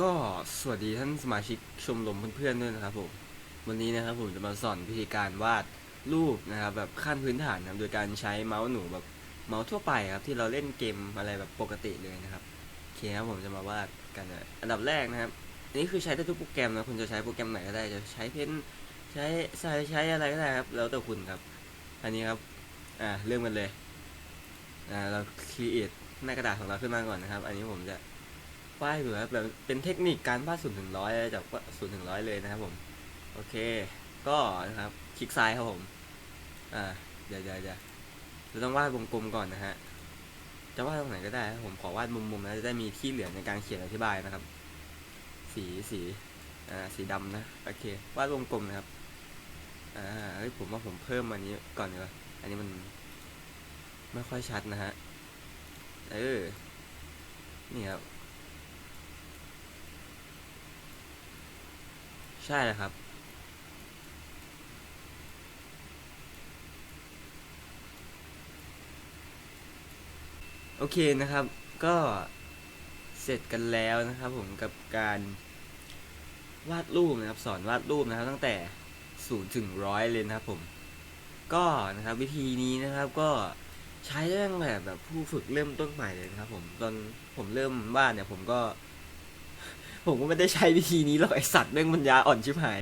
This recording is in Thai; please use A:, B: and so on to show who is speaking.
A: ก็สวัสดีท่านสมาชิกชมรมเพื่อนๆด้วยนะครับผมวันนี้นะครับผมจะมาสอนวิธีการวาดรูปนะครับแบบขั้นพื้นฐานนะครับโดยการใช้เมาส์หนูแบบเมาส์ทั่วไปครับที่เราเล่นเกมอะไรแบบปกติเลยนะครับโอเคครับผมจะมาวาดกันเลยอันดับแรกนะครับอันนี้คือใช้ได้ทุกโปรแกรมนะคุณจะใช้โปรแกรมไหนก็ได้จะใช้เพ้นใช้ใช้ใช้อะไรก็ได้ครับแล้วแต่คุณครับ อันนี้ครับอ่าเริ่มกันเลยอ่าเราครีเอทหน้ากระดาษของเราขึ้นมาก่อนนะครับ อันนี้ผมจะ ป้ายเหมือนแบบเป็นเทคนิคการวาดศูนย์ถึงร้อยจากศูนย์ถึงร้อยเลยนะครับผมโอเค ก็นะครับคลิกซ้ายครับผมอ่าเดี๋ยวเดี๋ยวเดี๋ยวเราต้องวาดวงกลมก่อนนะฮะจะวาดตรงไหนก็ได้ครับผมขอวาดมุมๆนะจะได้มีที่เหลือในการเขียนอธิบายนะครับ สีสีอ่าสีดำนะโอเควาดวงกลมนะครับอ่าเฮ้ยผมว่าผมเพิ่มอันนี้ก่อนดีกว่าอันนี้มันไม่ค่อยชัดนะฮะเออนี่ครับ ใช่แล้วครับ โอเคนะครับ ก็เสร็จกันแล้วนะครับผมกับการวาดรูปนะครับสอนวาดรูปนะครับ ตั้งแต่ศูนย์ถึงร้อยเลยนะครับผม ก็นะครับวิธีนี้นะครับก็ใช้ได้ตั้งแต่แบบผู้ฝึกเริ่มต้นใหม่เลยนะครับผมตอนผมเริ่มวาดเนี่ยผมก็ ผมก็ไม่ได้ใช้วิธีนี้หรอกไอสัตว์เรื่องปัญญาอ่อนชิบหาย